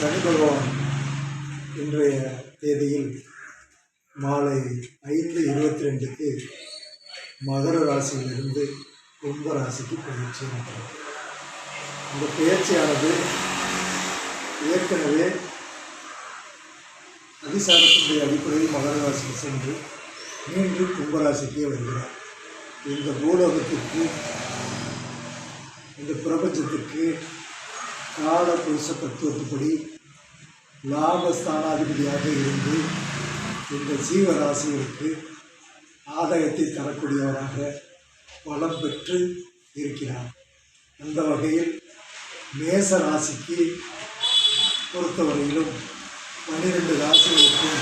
சனி பகவான் இன்றைய தேதியில் மாலை ஐந்து இருபத்தி ரெண்டுக்கு மகர ராசியிலிருந்து கும்ப ராசிக்கு பயிற்சி நடக்கிறது. இந்த பயிற்சியானது ஏற்கனவே அதிசாரத்தினுடைய அடிப்படையில் மகர ராசிக்கு சென்று மீண்டும் கும்பராசிக்கே வருகிறார். இந்த பூலோகத்திற்கு இந்த பிரபஞ்சத்திற்கு காலபுருஷ தத்துவத்துப்படி லாபஸ்தானாதிபதியாக இருந்து இந்த ஜீவராசிகளுக்கு ஆதாயத்தை தரக்கூடியவராக பலம் பெற்று இருக்கிறார். அந்த வகையில் மேச ராசிக்கு பொறுத்தவரையிலும் பன்னிரெண்டு ராசிகளுக்கும்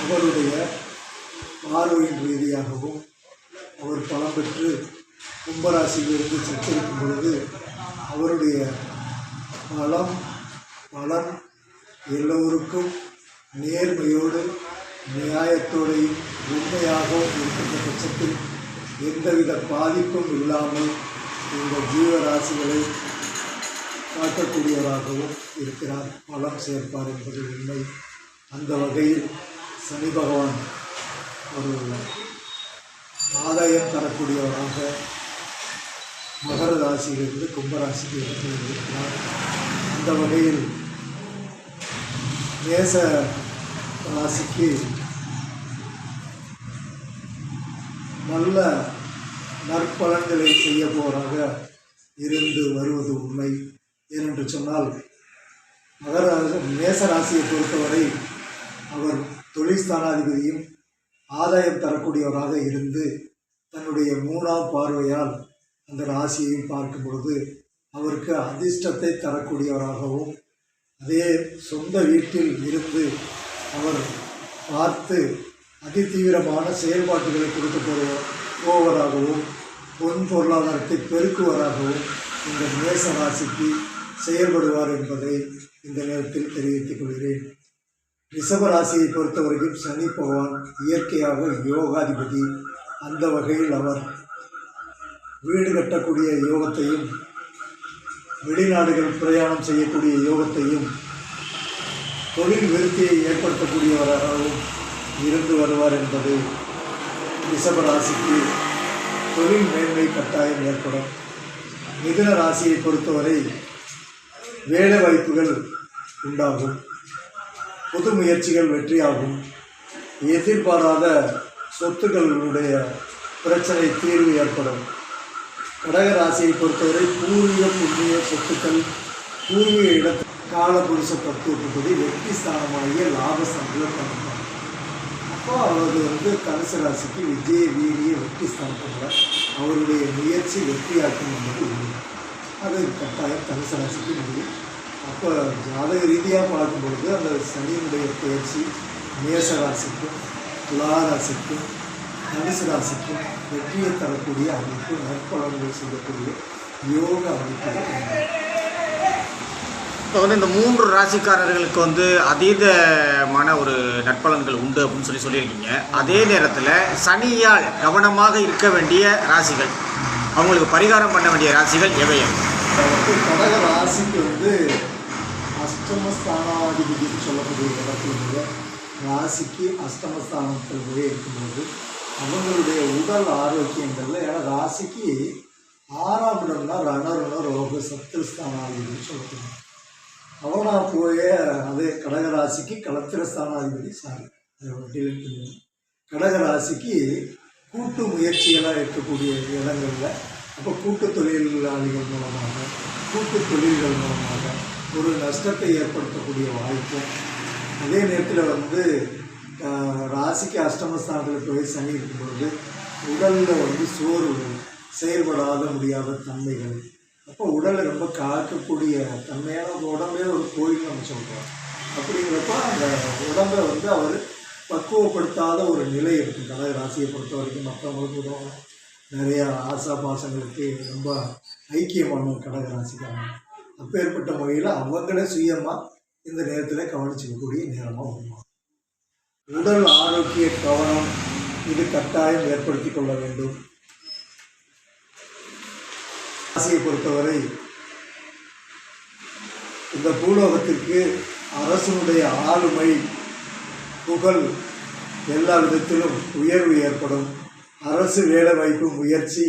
அவருடைய பார்வையின் ரீதியாகவும் அவர் பலம் பெற்று கும்பராசியிலிருந்து சச்சரிக்கும் பொழுது அவருடைய பலம் வளம் எல்லோருக்கும் நேர்மையோடு நியாயத்தோடையும் உண்மையாகவும் இருக்கின்ற பட்சத்தில் எந்தவித பாதிப்பும் இல்லாமல் இந்த ஜீவராசிகளை காட்டக்கூடியவராகவும் இருக்கிறார். பலம் சேர்ப்பார் என்பது உண்மை. அந்த வகையில் சனி பகவான் ஒரு ஆதாயம் தரக்கூடியவராக மகர ராசியிலிருந்து கும்பராசிக்கு இருந்து இருக்கிறார். அந்த வகையில் மேச ராசிக்கு நல்ல நற்பலன்களை செய்ய போவராக இருந்து வருவது உண்மை. ஏனென்று சொன்னால் மகர மேச ராசியை பொறுத்தவரை அவர் தொழில் ஸ்தானாதிபதியும் ஆதாயம் தரக்கூடியவராக இருந்து தன்னுடைய மூணாம் பார்வையால் அந்த ராசியையும் பார்க்கும் பொழுது அவருக்கு அதிர்ஷ்டத்தை தரக்கூடியவராகவும் அதே சொந்த வீட்டில் இருந்து அவர் பார்த்து அதிதீவிரமான செயல்பாட்டுகளை கொடுத்து போகிற போவராகவும் பொன் பொருளாதாரத்தை பெருக்குவராகவும் இந்த மேச ராசிக்கு செயல்படுவார் என்பதை இந்த நேரத்தில் தெரிவித்துக் கொள்கிறேன். ரிஷப ராசியை பொறுத்தவரைக்கும் சனி பகவான் இயற்கையாக யோகாதிபதி. அந்த வகையில் அவர் வீடு கட்டக்கூடிய யோகத்தையும் வெளிநாடுகள் பிரயாணம் செய்யக்கூடிய யோகத்தையும் தொழில் விருத்தியை ஏற்படுத்தக்கூடியவராகவும் இருந்து வருவார் என்பது ரிஷப ராசிக்கு தொழில் மேன்மை கட்டாயம் ஏற்படும். மிதுன ராசியை பொறுத்தவரை வேலை வாய்ப்புகள் உண்டாகும். புது முயற்சிகள் வெற்றியாகும். எதிர்பாராத சொத்துக்களுடைய பிரச்சனை தீர்வு ஏற்படும். கடக ராசியை பொறுத்தவரை பூர்வீக புண்ணிய சொத்துக்கள் பூர்வீக இடத்து காலபுருஷ தத்துவத்துப்படி வெற்றி ஸ்தானமாகிய லாப சம்பளம் அப்போ அவரது வந்து தனுசு ராசிக்கு விஜய வீரிய வெற்றி ஸ்தானத்தில் அவருடைய முயற்சி வெற்றியாக்கும் என்பது உண்மை அது கட்டாயம் தனுசு ராசிக்கு முடியும். அப்போ ஜாதக ரீதியாக பார்க்கும் பொழுது அந்த சனியினுடைய பயிற்சி மேச ராசிக்கும் துலா ராசிக்கும் தனுசு ராசிக்கும் வெற்றியை தரக்கூடிய அமைப்பு நற்பலன்கள் செய்யக்கூடிய யோக அமைப்பு இப்போ வந்து இந்த மூன்று ராசிக்காரர்களுக்கு வந்து அதீதமான ஒரு நற்பலன்கள் உண்டு அப்படின்னு சொல்லி சொல்லியிருக்கீங்க. அதே நேரத்தில் சனியால் கவனமாக இருக்க வேண்டிய ராசிகள். அவங்களுக்கு பரிகாரம் பண்ண வேண்டிய ராசிகள் எவை? வந்து கடக ராசிக்கு வந்து அஷ்டமஸ்தானாதிபதினு சொல்லக்கூடிய இடத்துல ராசிக்கு அஷ்டமஸ்தானத்திலேயே இருக்கும்போது அவங்களுடைய உடல் ஆரோக்கியங்கள்ல ஏன்னா ராசிக்கு ஆறாம் இடம்னா ரணருண ரோக சத்திரஸ்தானாதிபதி சொல்லுவாங்க அவனா போய அதே கடகராசிக்கு கலத்திரஸ்தானாதிபதி சாரி. கடகராசிக்கு கூட்டு முயற்சிகளாக இருக்கக்கூடிய இடங்களில் அப்போ கூட்டு தொழிலாளிகள் மூலமாக கூட்டு தொழில்கள் மூலமாக ஒரு நஷ்டத்தை ஏற்படுத்தக்கூடிய வாய்ப்பும் அதே நேரத்தில் வந்து ராசிக்கு அஷ்டமஸ்தானத்தில் போய் சனி இருக்கும் பொழுது உடலில் வந்து சோர்வு செயல்படாத முடியாத தன்மைகள். அப்போ உடலை ரொம்ப காக்கக்கூடிய தன்மையான உடம்பே ஒரு கோயில் நம்ம சொல்கிறோம் அப்படிங்கிறப்ப அந்த உடம்பை வந்து அவர் பக்குவப்படுத்தாத ஒரு நிலை இருக்குது கடக ராசியை பொறுத்த வரைக்கும் மற்றவங்களுக்கு உதவும். நிறையா ஆசா பாசங்களுக்கு ரொம்ப ஐக்கியமான கடக ராசிக்காரங்க அப்பேற்பட்ட முறையில் அவங்களே சுயமாக இந்த நேரத்தில் கவனிச்சுக்கக்கூடிய நேரமாக வருவாங்க உடல் ஆரோக்கிய கவனம் இது கட்டாயம் ஏற்படுத்தி கொள்ள வேண்டும். ராசியை பொறுத்தவரை இந்த பூலோகத்திற்கு அரசனுடைய ஆளுமை புகழ் எல்லா விதத்திலும் உயர்வு ஏற்படும். அரசு வேலை வாய்ப்பு முயற்சி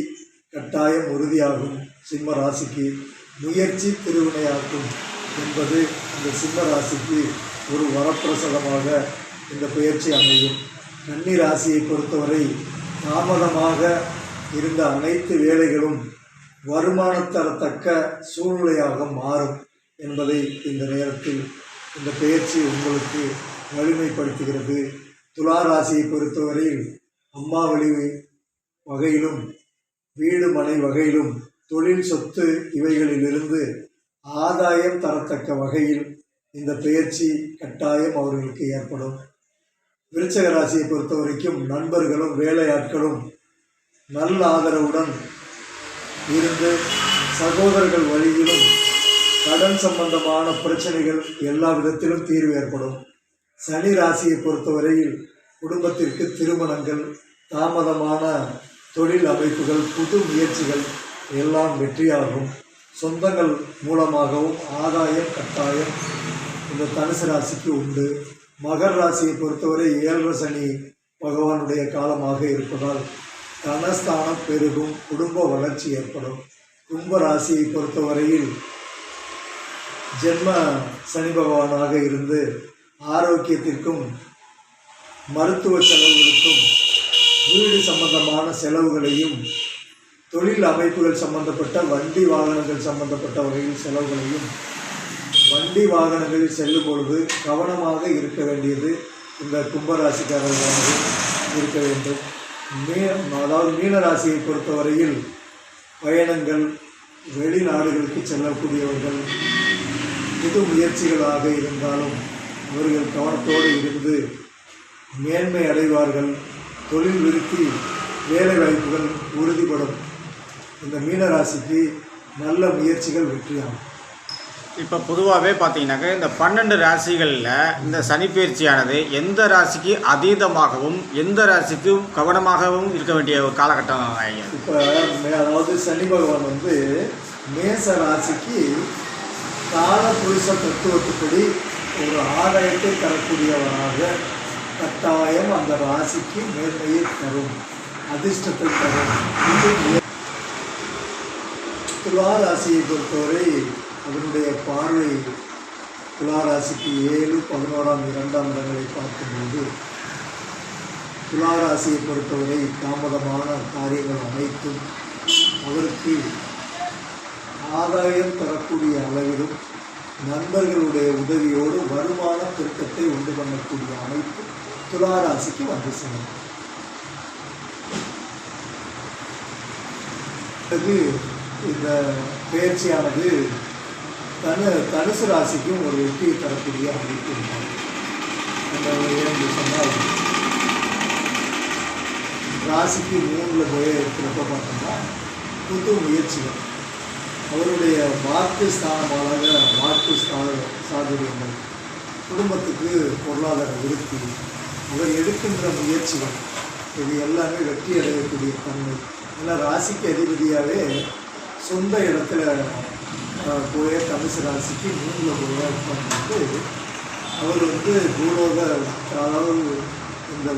கட்டாயம் உறுதியாகும். சிம்ம ராசிக்கு முயற்சி திருவினையாக்கும் என்பது இந்த சிம்ம ராசிக்கு ஒரு வரப்பிரசாதமாக இந்த பயிற்சி அமையும். கன்னி ராசியை பொறுத்தவரை தாமதமாக இருந்த அனைத்து வேலைகளும் வருமானம் தரத்தக்க சூழ்நிலையாக மாறும் என்பதை இந்த நேரத்தில் இந்த பயிற்சி உங்களுக்கு வலிமைப்படுத்துகிறது. துலா ராசியை பொறுத்தவரையில் அம்மா வழி வகையிலும் வீடு மனை வகையிலும் தொழில் சொத்து இவைகளிலிருந்து ஆதாயம் தரத்தக்க வகையில் இந்த பெயர்ச்சி கட்டாயம் அவர்களுக்கு ஏற்படும். விருச்சக ராசியை பொறுத்த வரைக்கும் நண்பர்களும் வேலையாட்களும் நல்ல ஆதரவுடன் இருந்து சகோதரர்கள் வழியிலும் கடன் சம்பந்தமான பிரச்சனைகள் எல்லா விதத்திலும் தீர்வு ஏற்படும். சனி ராசியை பொறுத்தவரையில் குடும்பத்திற்கு திருமணங்கள் தாமதமான தொழில் அமைப்புகள் புது முயற்சிகள் எல்லாம் வெற்றியாகும். சொந்தங்கள் மூலமாகவும் ஆதாயம் கட்டாயம் இந்த தனுசு ராசிக்கு உண்டு. மகர் ராசியை பொறுத்தவரை ஏழரை சனி பகவானுடைய காலமாக இருப்பதால் தனஸ்தானம் பெருகும் குடும்ப வளர்ச்சி ஏற்படும். கும்ப ராசியை பொறுத்தவரையில் ஜென்ம சனி பகவானாக இருந்து ஆரோக்கியத்திற்கும் மருத்துவ செலவுகளுக்கும் வீடு சம்பந்தமான செலவுகளையும் தொழில் அமைப்புகள் சம்பந்தப்பட்ட வண்டி வாகனங்கள் சம்பந்தப்பட்ட வகையில் செலவுகளையும் வண்டி வாகனங்களில் செல்லும் பொழுது கவனமாக இருக்க வேண்டியது இந்த கும்பராசிக்காரர்களாக இருக்க வேண்டும். மீ அதாவது மீனராசியை பொறுத்தவரையில் பயணங்கள் வெளிநாடுகளுக்கு செல்லக்கூடியவர்கள் புது முயற்சிகளாக இருந்தாலும் அவர்கள் கவனத்தோடு இருந்து மேன்மை அடைவார்கள். தொழில் விருத்தி வேலை வாய்ப்புகள் உறுதிப்படும் இந்த மீனராசிக்கு நல்ல முயற்சிகள் வெற்றியாகும். இப்போ பொதுவாகவே பார்த்தீங்கன்னாக்க இந்த பன்னெண்டு ராசிகளில் இந்த சனிப்பயிற்சியானது எந்த ராசிக்கு அதீதமாகவும் எந்த ராசிக்கு கவனமாகவும் இருக்க வேண்டிய ஒரு காலகட்டம் இப்போ அதாவது சனி பகவான் வந்து மேச ராசிக்கு கால புருஷ தத்துவத்துப்படி ஒரு ஆதாயத்தை தரக்கூடியவராக கட்டாயம் அந்த ராசிக்கு மேன்மையை தரும் அதிர்ஷ்டத்தை தரும். துலா ராசியை பொறுத்தவரை அதனுடைய பார்வை துளாராசிக்கு ஏழு பதினோராம் இரண்டாம் இடங்களை பார்க்கும்போது துளாராசியை பொறுத்தவரை தாமதமான காரியங்கள் அனைத்தும் அவருக்கு ஆதாயம் தரக்கூடிய அளவிலும் நண்பர்களுடைய உதவியோடு வருமான பெருக்கத்தை உண்டு பண்ணக்கூடிய அமைப்பு துளாராசிக்கு வந்து சேரும். பிறகு இந்த பயிற்சியானது தனு தனுசு ராசிக்கும் ஒரு வெற்றியை தரக்கூடிய அமைப்பு அந்த ஏன்னு சொன்னால் ராசிக்கு மூணில் போய் இருக்கிறப்ப பார்த்தோம்னா புது முயற்சிகள். அவருடைய வாக்கு ஸ்தானமாக வாக்கு சாதுரியங்கள் குடும்பத்துக்கு பொருளாதார விருத்தி இவர் எடுக்கின்ற முயற்சிகள் இது எல்லாமே வெற்றி அடையக்கூடிய தன்மை. ஏன்னா ராசிக்கு அதிபதியாகவே சொந்த இடத்துல போய் தனுசு ராசிக்கு மூணில் போய் உட்கார்ந்துட்டு அவர் வந்து பூலோக அதாவது இந்த